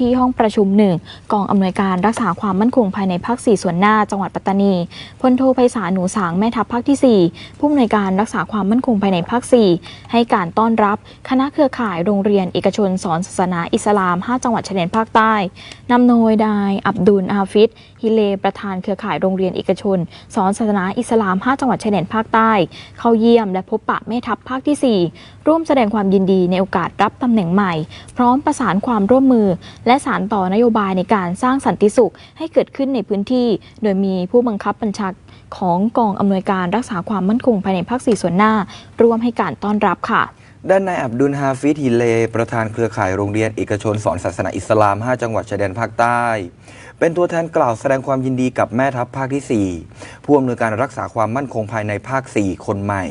ที่ห้องประชุมหนึ่งกองอำนวยการรักษาความมั่นคงภายในภาค 4 ส่วนหน้า จังหวัดปัตตานีพลโทไพศาลหนูสางแม่ทัพภาคที่ 4 ผู้อำนวยการรักษาความมั่นคงภายในภาค 4 ให้การต้อนรับคณะเครือข่ายโรงเรียนเอกชนสอนศาสนาอิสลาม 5 จังหวัดชายแดนภาคใต้นำโดยนายอับดุลอาฟิดฮิเลประธานเครือข่ายโรงเรียนเอกชน สอนศาสนาอิสลาม 5 จังหวัดชายแดนภาคใต้ เข้าเยี่ยมและพบปะแม่ทัพภาคที่ 4 ร่วมแสดงความยินดีในโอกาสรับตำแหน่งใหม่ พร้อมประสานความร่วมมือและสานต่อนโยบายในการสร้างสันติสุขให้เกิดขึ้นในพื้นที่ โดยมีผู้บังคับบัญชาของกองอำนวยการรักษาความมั่นคงภายในภาค4ส่วนหน้า ร่วมให้การต้อนรับค่ะ ด้านนายอับดุลฮาฟิดฮิเล ประธานเครือข่ายโรงเรียนเอกชนสอนศาสนาอิสลาม 5 จังหวัดชายแดนภาคใต้ เป็นตัวแทนกล่าวแสดงความยินดีกับแม่ทัพภาคที่ 4 ผู้อำนวยการรักษาความมั่นคงภายในภาค 4 คนใหม่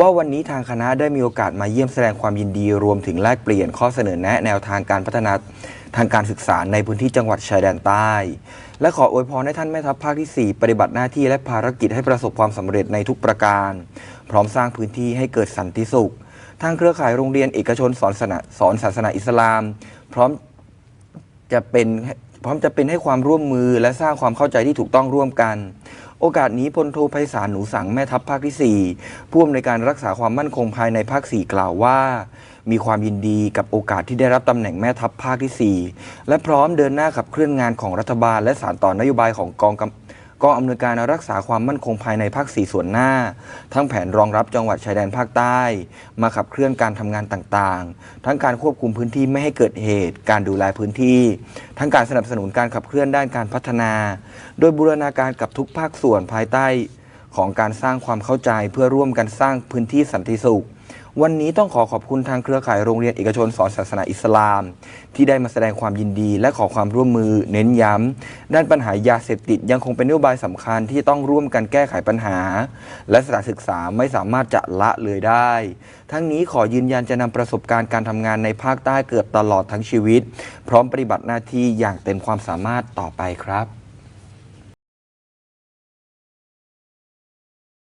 ว่าวันนี้ทางคณะได้มีโอกาสมาเยี่ยมแสดงความยินดีรวมถึงแลกเปลี่ยนข้อเสนอแนะแนวทางการพัฒนาทางการศึกษาในพื้นที่จังหวัดชายแดนใต้ และขออวยพรให้ท่านแม่ทัพภาคที่ 4 ปฏิบัติหน้าที่และภารกิจให้ประสบความสำเร็จในทุกประการ พร้อมสร้างพื้นที่ให้เกิดสันติสุข ทางเครือข่ายโรงเรียนเอกชนสอนศาสนาสอนศาสนาอิสลาม พร้อมจะเป็นพร้อมจะเป็นให้ความร่วมมือและสร้างความเข้าใจที่ถูกต้องร่วมกัน โอกาสนี้พลโทไพศาลหนูสังแม่ทัพภาคที่ 4 ผู้อำนวยการรักษาความมั่นคงภายในภาค 4 กล่าวว่า มีความยินดีกับโอกาสที่ได้รับตำแหน่งแม่ทัพภาคที่ 4 และพร้อมเดินหน้าขับเคลื่อนงานของรัฐบาลและสานต่อนโยบายของกองกำ กองอำนวยการรักษาความมั่นคงภายในภาค 4 ส่วนหน้า ทั้งแผนรองรับจังหวัดชายแดนภาคใต้ มาขับเคลื่อนการทำงานต่างๆ ทั้งการควบคุมพื้นที่ไม่ให้เกิดเหตุ การดูแลพื้นที่ ทั้งการสนับสนุนการขับเคลื่อนด้านการพัฒนา โดยบูรณาการกับทุกภาคส่วนภายใต้ ของการสร้างความเข้าใจเพื่อร่วมกันสร้างพื้นที่สันติสุข วันนี้ต้องขอขอบคุณทางเครือข่ายโรงเรียนเอกชนสอนศาสนาอิสลาม ที่ได้มาแสดงความยินดีและขอความร่วมมือ เน้นย้ำ ด้านปัญหายาเสพติดยังคงเป็นนโยบายสำคัญที่ต้องร่วมกันแก้ไขปัญหา และสถานศึกษาไม่สามารถจะละเลยได้ ทั้งนี้ขอยืนยันจะนำประสบการณ์การทำงานในภาคใต้เกือบตลอดทั้งชีวิต พร้อมปฏิบัติหน้าที่อย่างเต็มความสามารถต่อไปครับ